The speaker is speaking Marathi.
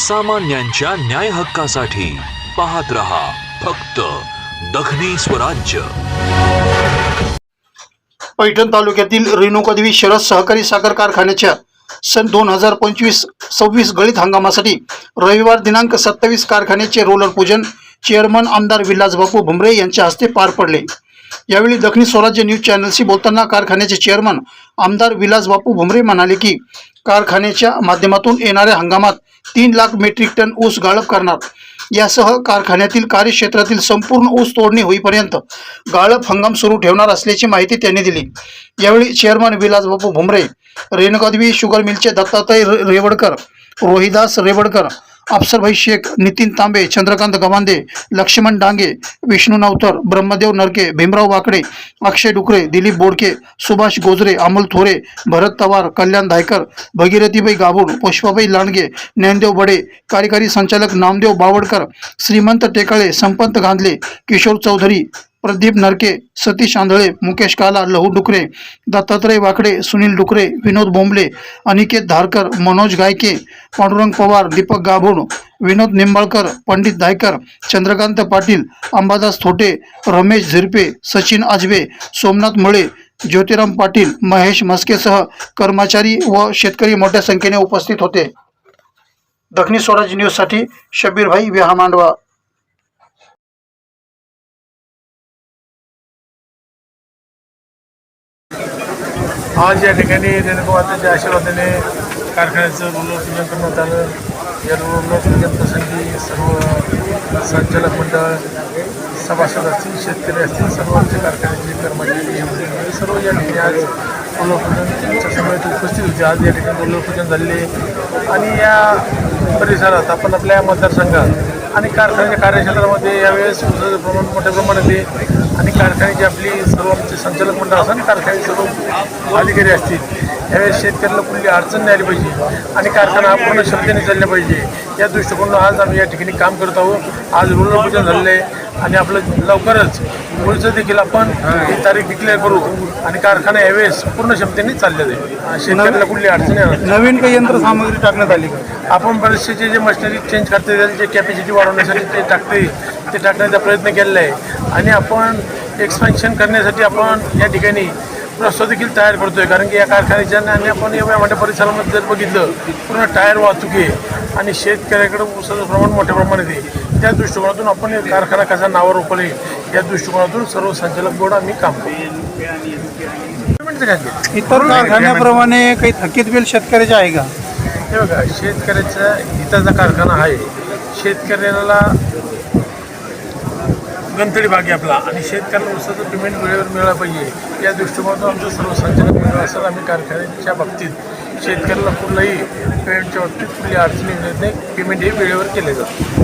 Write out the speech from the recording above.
सामान्यांच्या न्याय हक्कासाठी पाहत रहा फक्त दखनी स्वराज्य पैठण तालुक्यातील रेणुकादेवी शरद सहकारी साखर कारखान्याच्या सन दोन हजार पंचवीस सव्वीस गळीत हंगामासाठी रविवार दिनांक सत्तावीस कारखान्याचे रोलर पूजन चेअरमन आमदार विलास बापू भुमरे यांच्या हस्ते पार पडले. यावेळी दक्षिण स्वराज्य न्यूज चॅनलशी बोलताना कारखान्याचे चेअरमन आमदार विलास बापू भुमरे म्हणाले की कारखान्याच्या माध्यमातून येणाऱ्या हंगामात तीन लाख मेट्रिक टन ऊस गाळप करणार. यासह कारखान्यातील कार्यक्षेत्रातील संपूर्ण ऊस तोडणी होईपर्यंत गाळप हंगाम सुरू ठेवणार असल्याची माहिती त्यांनी दिली. यावेळी चेअरमन विलासबापू भुमरे रेणुकादेवी शुगर मिलचे दत्तात्रय रेवडकर रोहिदास रेवडकर अफसरभाई शेख नितीन तांबे चंद्रकांत गवांदे लक्ष्मण डांगे विष्णू नवतर ब्रह्मदेव नरके भीमराव वाकडे अक्षय डुकरे दिलीप बोडके सुभाष गोजरे अमोल थोरे भरत तवार कल्याण धायकर भगीरथीबाई गाभूड पुष्पाबाई लांडगे ज्ञानदेव बडे कार्यकारी संचालक नामदेव बावडकर श्रीमंत टेकाळे संपंत गांधले किशोर चौधरी प्रदीप नरके, सतीश आंधळे, मुकेश काला, लहू डुकरे, दत्तात्रय वाकडे, सुनील डुकरे, विनोद बोंबले, अनिकेत धारकर, मनोज गायके, पांडुरंग पवार, दीपक गाभोड विनोद निंबाळकर, पंडित दायकर, चंद्रकांत पाटील, अंबादास थोटे, रमेश झिरपे, सचिन आजबे सोमनाथ मळे, ज्योतिराम पाटील, महेश मस्केसह कर्मचारी व शेतकरी मोठ्या संख्येने उपस्थित होते. दक्षिण स्वराज न्यूजसाठी शबीरभाई विहा आज या ठिकाणी रेणुकामातेच्या आशीर्वादाने कारखान्याचं लोकपूजन करण्यात आलं या लोकपूजन प्रसंगी सर्व संचालक मंडळ सभासद असतील शेतकरी असतील सर्व आमच्या कारखान्याचे कर्मचारी सर्व या ठिकाणी आज लोकपूजनच्या समोर उपस्थित होते. आज या ठिकाणी लोकपूजन झालेले आणि या परिसरात आपण आपल्या मतदारसंघात आणि कारखान्याच्या कार्यक्षेत्रामध्ये यावेळेस ऊसाचं प्रमाण मोठ्या प्रमाणात आहे आणि कारखान्याची आपली सर्व आमचे संचालक मंडळ असं आणि कारखान्याचे सर्व अधिकारी असतील. यावेळेस शेतकऱ्याला कुठली अडचण नाही आली पाहिजे आणि कारखाना हा पूर्ण क्षमतेने चालला पाहिजे. या दृष्टिकोनातून आज आम्ही या ठिकाणी काम करत आहोत. आज रोलर झालेलं आहे. आणि आपलं लवकरच पुढचं देखील आपण ही तारीख डिक्लेअर करू आणि कारखाना यावेळेस पूर्ण क्षमतेने चालले जाईल शेतकऱ्याला कुठली अडचण येणार. नवीन काही यंत्रसामग्री टाकण्यात आली आपण बरेचसे जे मशिनरी चेंज करता येईल जे कॅपॅसिटी वाढवण्यासाठी ते टाकते ते टाकण्याचा प्रयत्न केलेला आहे. आणि आपण एक्सपेन्शन करण्यासाठी आपण या ठिकाणी रस्ता देखील तयार करतोय. कारण की या कारखान्याच्या आणि आपण एवढ्या मोठ्या परिसरामध्ये जर बघितलं पूर्ण टायर वाहतूक आहे. आणि शेतकऱ्याकडे ऊसाचं प्रमाण मोठ्या प्रमाणात आहे त्या दृष्टिकोनातून आपण कारखाना कसा नावावर उकले या दृष्टिकोनातून सर्व संचालक बोर्ड आम्ही काम करतो इतर कारखान्याप्रमाणे काही थकीत बिल शेतकऱ्याचे आहे का? हे बघा शेतकऱ्याचा हिताचा कारखाना आहे. शेतकऱ्याला गंतडी भाग आहे आपला. आणि शेतकऱ्याला ऊसाचं पेमेंट वेळेवर मिळालं पाहिजे. या दृष्टिकोनातून आमचं सर्व संचालक मंडळ असेल आम्ही कारखान्याच्या बाबतीत शेतकऱ्याला कुठलाही पेमेंटच्या बाबतीत कुठली अडचणी मिळत नाही. पेमेंट हे वेळेवर केले जातं.